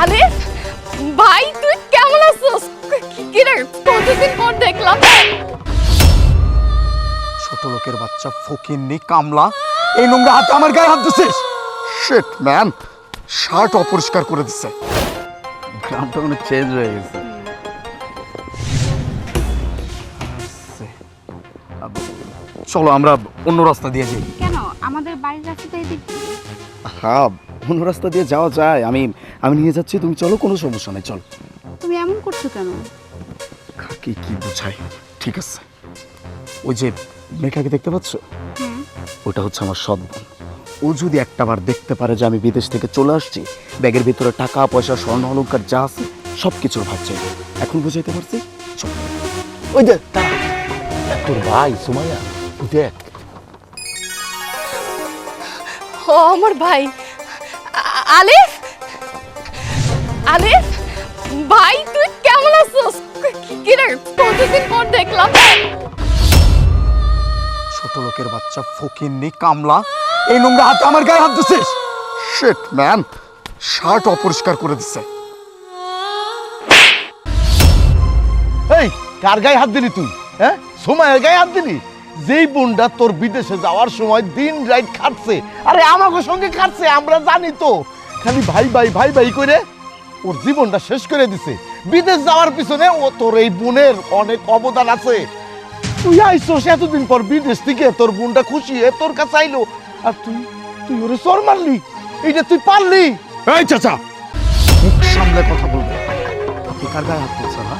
আলিফ ভাই তুই কেমন আছিস? কি- কি রে কতদিন পর দেখলাম। ছোট লোকের বাচ্চা ফকিন্নি কামলা এই নোংরা হাতে আমার গায়ে হাত দিছিস? শিট ম্যান শার্ট অপরিষ্কার করে দিছে। গ্রামটা অনেক চেঞ্জ হয়ে গেছে। চলো আমরা অন্য রাস্তা দিয়ে যাই। কেন? আমাদের বাড়ির রাস্তা তো এদিক হ্যাঁ অন্য রাস্তা দিয়ে যাওয়া যায়। আমি আমি নিয়ে যাচ্ছি তুমি চলো কোনো সমস্যা নেই চল। তুমি এমন করছ কেন? কি কি বোঝাই? ঠিক আছে। ওই যে মেঘাকে দেখতে পাচ্ছ? হ্যাঁ। ওটা হচ্ছে আমার সৎ বোন। ও যদি একটাবার দেখতে পারে যে আমি বিদেশ থেকে চলে আসছি ব্যাগের ভিতরে টাকা পয়সা স্বর্ণ অলঙ্কার যা আছে সব কিছুর ভাগ চাই। এখন বুঝাইতে পারছি? ওই দাঁড়া। তোর ভাই সুমাইয়া দেখ। ও আমার ভাই। আলিফ? আলিফ ভাই তুই কেমন আছিস? কি- কি রে কতদিন পর দেখলাম। ছোট লোকের বাচ্চা ফকিন্নি কামলা এই নোংরা হাতে আমার গায়ে হাত দিছিস? শিট ম্যান শার্ট অপরিষ্কার করে দিছে। এই কার গায়ে হাত দিলি তুই? হ্যাঁ? সময়ের গায়ে হাত দিলি? যেই বোনটা তোর বিদেশে যাওয়ার সময় দিন রাত খাটছে আরে আমাকে সঙ্গে খাটছে আমরা জানি তো। খালি ভাই ভাই ভাই ভাই করে ওর জীবনটা শেষ করে দিছে। বিদেশ যাওয়ার পিছনে ও তোর এই বোনের অনেক অবদান আছে। তুই আইসোস এতদিন পর বিদেশ থেকে তোর বোনটা খুশি হয়ে তোর কাছে আইলো। আর তুই তুই ওরে চর মারলি। এইটা তুই পারলি। এই চাচা! মুখ সামলে কথা বলবে। আপনি কার গায়ে হাত তুলছেন না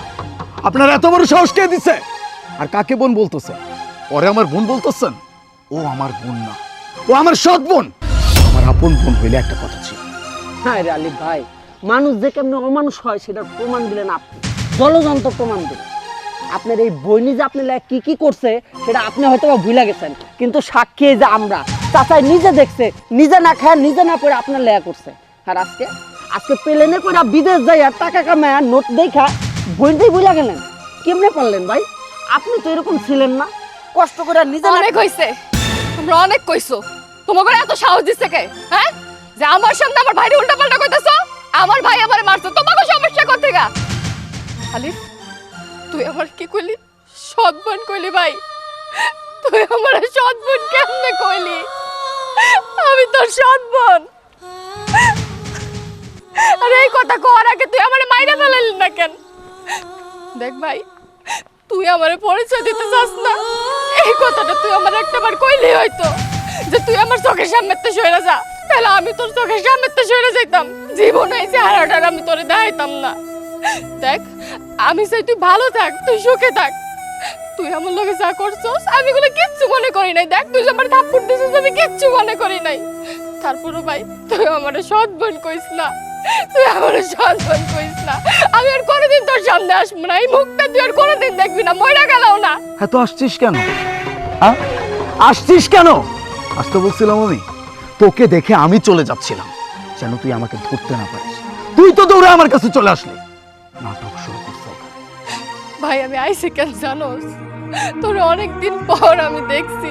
আপনার এত বড় সাহস কে দিছে? আর কাকে বোন বলতেছে? ওরে আমার বোন বলতেছেন? ও আমার বোন না। ও আমার সৎ বোন। আমার আপন বোন হইলে একটা কথা ছিল। হ্যাঁ রে আলিফ ভাই মানুষ যে কেমন অমানুষ হয়, সেটার প্রমাণ দিলেন আপনি। জলযন্ত্র প্রমাণ দিলেন। আপনার এই বইনি যে আপনি কি কি করছে, সেটা আপনি হয়তো ভুলে গেছেন। কিন্তু সাক্ষী যে আমরা, চাচাই নিজে দেখছে, নিজে না খায়, নিজে না পড়ে আপনার লেয়া করছে। আর আজকে আজকে প্লেনে করে বিদেশ যাই আর টাকা কামায় আর নোট দেখা বইটাই ভুলে গেলেন। কেমনে পারলেন ভাই? আপনি তো এরকম ছিলেন না। কষ্ট করে নিজে অনেক হইছে। তোমরা অনেক কইছো। তোমাকে এত সাহস দিচ্ছে কে? হ্যাঁ? যে আমার সামনে আমার ভাইরে উল্টা পাল্টা কইতাছো? আমার ভাই আমারে মারছে, তোমাকে সমস্যা কোথা থেকে আলিফ, তুই আমার কি কইলি? সৎ কইলি ভাই। তুই আমার সৎ বোন কেমনে কইলি? আমি তোর সৎ আরে এই কথা কর আগে তুই আমারে মাইরা ফেলালি না কেন? দেখ ভাই, তুই আমারে পরিচয় দিতে চাস না। এই কথাটা তুই আমার একটাবার কইলি হয়তো যে তুই আমার চোখের সামনে তে সইরা যা। তাহলে আমি তোর চোখের সামনে তে সইরা যাইতাম। জীবনে এই চেহারাটার আমি তোরে দেখাইতাম না। দেখ, আমি চাই তুই ভালো থাক, তুই সুখে থাক। তুই আমার লগে যা করছস, আমি এগুলো কিচ্ছু মনে করি নাই। দেখ, তুই আমার থাপ্পড় দিছিস, আমি কিচ্ছু মনে করি নাই। তারপরও ভাই, তুই আমার সৎ বোন কইস না। তুই আমার সৎ বোন কইস না। আমি আর কোনোদিন তোর সামনে আসব না। এই মুখটা তুই আর কোনোদিন দেখবি না। ময়রা গেলাও না। হ্যাঁ তো আসছিস কেন? হ্যাঁ? আসছিস কেন? আসতে বলছিলাম আমি। তোকে দেখে আমি চলে যাচ্ছিলাম। যেন তুই আমাকে ধরতে না পারিস। তুই তো দৌড়ে আমার কাছে চলে আসলি। নাটক শুরু করছে ভাই, আমি আইসি কেন জানোস। তোর অনেকদিন পর আমি দেখছি।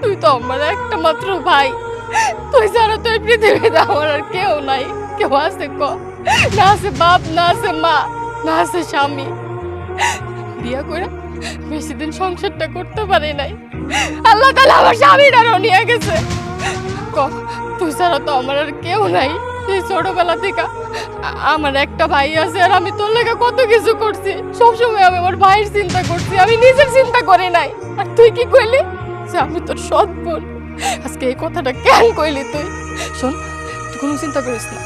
তুই তো আমার একটা মাত্র ভাই। তুই ছাড়া তো এই পৃথিবীতে আমার আর কেউ নাই। কেউ আছে ক? না আছে বাপ, না আছে মা, না আছে স্বামী। বিয়া করে বেশি দিন সংসারটা করতে পারি নাই। আল্লাহ তালা আমার স্বামীটারও নিয়ে গেছে। ক তুই তো আমার আর কেউ নাই। এই ছোটবেলা থেকে আমার একটা ভাই আছে আর আমি তোর লেগে কত কিছু করছি। সবসময় আমি আমার ভাইয়ের চিন্তা করছি, আমি নিজের চিন্তা করি নাই। আর তুই কি কইলি? যে আমি তোর সৎ বোন। আজকে এই কথাটা কেন কইলি তুই? শোন, তুই কোনো চিন্তা করিস না।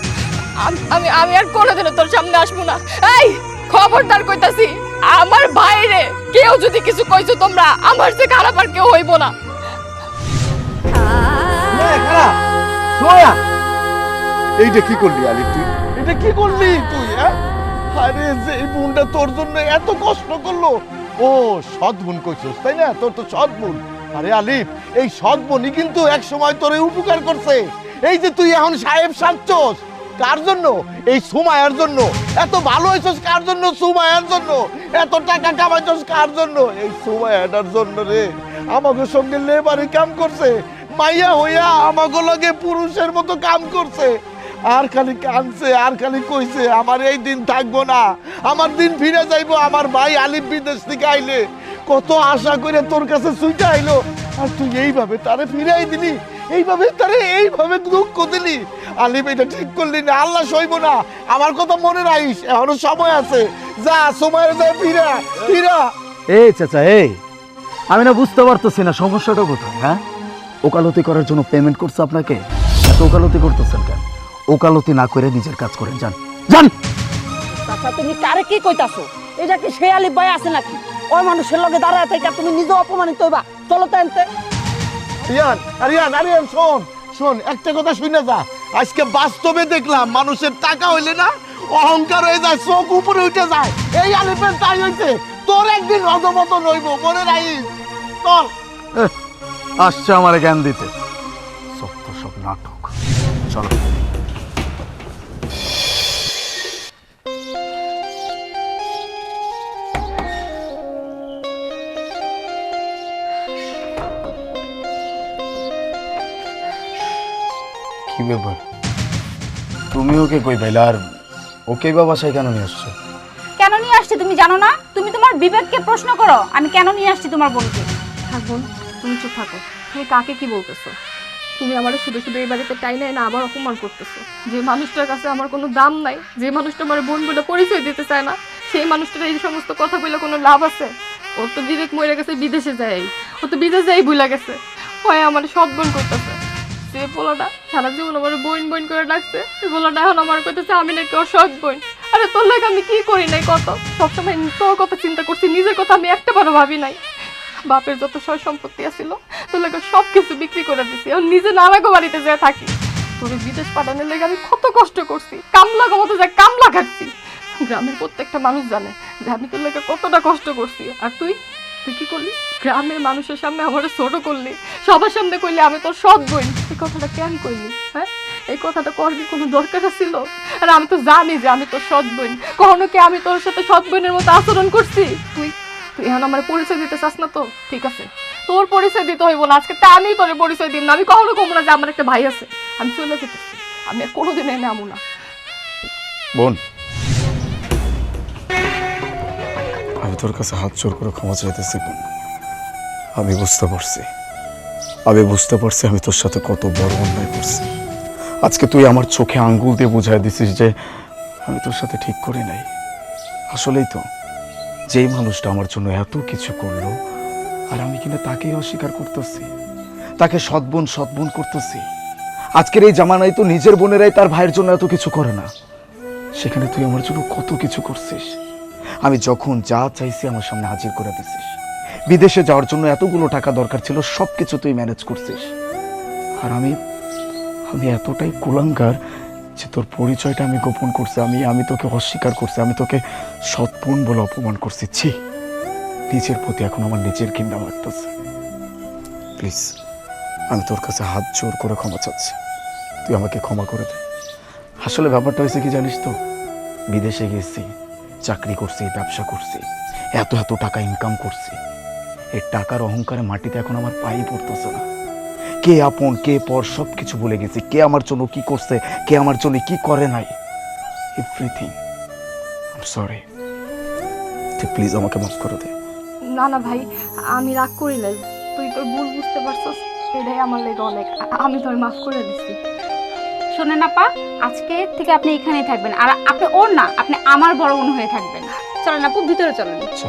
আম- আমি আমি আর কোনোদিনও তোর সামনে আসব না। এই, খবরদার কইতাছি, আমার বাইরে কেউ যদি কিছু কইছো তোমরা, আমার যে খারাপ আর কেউ হইব না। সোয়া এইটা কি করলি আলি তুই? এটা কি করলি তুই হ্যাঁ? আরে যে এই বোনটা তোর জন্য এত কষ্ট করল। ও সৎ বোন কইছস তাই না? তোর তো সৎ বোন। আরে আলিফ এই সৎ বোনই কিন্তু এক সময় তোরে উপকার করছে। এই যে তুই এখন সাহেব সাজছস কার জন্য? এই সুমায়ার জন্য। এত ভালো হয়েছস কার জন্য? সুমায়ার জন্য। এত টাকা কামাইছস কার জন্য? এই সুমায়াটার জন্য রে আমাকে সঙ্গে লেবারে কাম করছে। মাইয়া হইয়া আমাকে লগে পুরুষের মতো কাম করছে। আর খালি কানছে আর খালি কইছে, আমার এই দিন থাকব না। আমার দিন ফিরে যাইবো, আমার ভাই আলিফ বিদেশ থেকে আইলে। কত আশা করে তোর কাছে সুইটা আইলো। আর তুই এইভাবে তারে ফিরাই দিলি, এইভাবে তারে এইভাবে দুঃখ দিলি। আলিফ এটা ঠিক করলি না, আল্লাহ সইব না। আমার কথা মনে রাখিস, এখনও সময় আছে। যা, সময় যায় ফিরা ফিরা। এই চাচা, এই। আমি না বুঝতে পারতেছি না, সমস্যাটা কোথায় হ্যাঁ? ওকালতি করার জন্য পেমেন্ট করছে আপনাকে? এত ওকালতি করতেছেন কেন? ওকালতি না করে নিজের কাজ করেন যান। যান! আচ্ছা তুমি কারে কি কইতাছো? এটা কি আলিফ ভাই আছে নাকি? ওই মানুষের লগে দাঁড়ায় থেকে তুমি নিজে অপমানিত হইবা। চলো তো এনতে। রিয়ান আরিয়ান আরিয়ান শোন শোন একটা কথা শুনে যা। আজকে বাস্তবে দেখলাম মানুষের টাকা হইলে না অহংকার হয়ে যায় চোখ উপরে উঠে যায়। এই আলিপের তাই হইছে তোর একদিন অধমতন হইব মনে রাখিস? চল। এহ, আসছে আমার জ্ঞান দিতে। সব সব নাটক। চলো। কি ব্যাপার? তুমি ওকে কই পাইলা? আর ওকে বা বাসায় কেন নিয়ে আসছো? কেন নিয়ে আসছি তুমি জানো না? তুমি তোমার বিবেককে প্রশ্ন করো আমি কেন নিয়ে আসছি তোমার বোনকে? থাক বোন তুমি চুপ থাকো। তুমি কাকে কি বলতেছো? তুমি আমার শুধু শুধু এই বাড়িতে টাই নাই না আবার অপমান করতেছো। যে মানুষটার কাছে আমার কোনো দাম নাই, যে মানুষটা আমার বোন বলে পরিচয় দিতে চায় না, সেই মানুষটার এই সমস্ত কথা বলে কোনো লাভ আছে? ওর তো বিবেক মরে গেছে বিদেশে যায় ও তো বিদেশে যাই ভুলে গেছে। হয় আমার সৎ বোন করতেছে। যে পোলাটা সারা জীবন আমার বোন বোন করে ডাকছে, এই পোলাটা এখন আমার কইতেছে, আমি নাকি ওর সৎ বোন। আরে তোর লাগে আমি কি করি নাই কত? সবসময় তোর কথা চিন্তা করছি, নিজের কথা আমি একটা ভাবি নাই। বাপের যত সয় সম্পত্তি আছিল তোর লাগে সব কিছু বিক্রি করে দিছি। আর নিজে নানাগো বাড়িতে যেয়ে থাকি। তোর বিদেশ পাঠানোর লেগে আমি কত কষ্ট করছি, কামলা মতো যা কামলা খাচ্ছি গ্রামের প্রত্যেকটা মানুষ জানে যে আমি তোর লেগে কতটা কষ্ট করছি। আর তুই? তুই কি করলি? গ্রামের মানুষের সামনে আমার ছোট করলি, সবার সামনে করলি আমি তোর সৎ বই এই কথাটা কেন করলি হ্যাঁ? এই কথাটা কর কি কোনো দরকার ছিল আর আমি তো জানি যে আমি তোর সৎ বোন। কখনো কি আমি তোর সাথে সৎ বোনের মতো আচরণ করছি? তুই তুই আমার পরিচয় দিতে চাস না তো? ঠিক আছে। তোর পরিচয় দিতে হইব না। আজকে তা আমি তোর পরিচয় দিন না। আমি কখনো কমবো না যে আমার একটা ভাই আছে। আমি চলে যেতেছি। আমি কোনোদিন এনে আমু না। বোন। আমি তোর কাছে হাত জোর করে ক্ষমা চাইতেছি, বোন। আমি বুঝতে পারছি। আমি বুঝতে পারছি আমি তোর সাথে কত বড় অন্যায় করছি। আজকে তুই আমার চোখে আঙ্গুল দিয়ে বুঝাই দিছিস যে আমি তোর সাথে ঠিক করি নাই। আসলেই তো। যেই মানুষটা আমার জন্য এত কিছু করল, আর আমি কিনা তাকেই অস্বীকার করতেছি। তাকে সৎবোন সৎবোন করতেছি। আজকের এই জামানায় তো নিজের বোনেরাই তার ভাইয়ের জন্য এত কিছু করে না। সেখানে তুই আমার জন্য কত কিছু করছিস? আমি যখন যা চাইছি আমার সামনে হাজির করে দিছিস। বিদেশে যাওয়ার জন্য এতগুলো টাকা দরকার ছিল সব কিছু তুই ম্যানেজ করছিস। আর আমি আমি এতটাই কুলাঙ্গার যে তোর পরিচয়টা আমি গোপন করছি, আমি আমি তোকে অস্বীকার করছি, আমি তোকে সৎপূর্ণ বলে অপমান করছি। ছি, নিজের প্রতি এখন আমার নিজের ঘৃণা লাগতেছে। প্লিজ, আমি তোর কাছে হাত জোর করে ক্ষমা চাচ্ছি। তুই আমাকে ক্ষমা করে দে। আসলে ব্যাপারটা হয়েছে কি জানিস তো? বিদেশে গেছি, চাকরি করছি, ব্যবসা করছি, এত এত টাকা ইনকাম করছি। এই টাকার অহংকারে মাটিতে এখন আমার পায়ে পড়তেছে না। কে আপন কে পর সব কিছু ভুলে গেছি। কে আমার জন্য কি করছে কে আমার জন্য কি করে নাই? এভরিথিং সরি তুই প্লিজ আমাকে মাফ করে দে। না না ভাই আমি রাগ করি নাই। তুই তোর ভুল বুঝতে পারছস এটাই আমার লেগে অনেক। আমি তোর মাফ করে দিচ্ছি শোনেন আপা আজকে থেকে আপনি এখানেই থাকবেন। আর আপনি ওর না আপনি আমার বড় বোন হয়ে থাকবেন। চলেন আপু ভিতরে চলেন। আচ্ছা।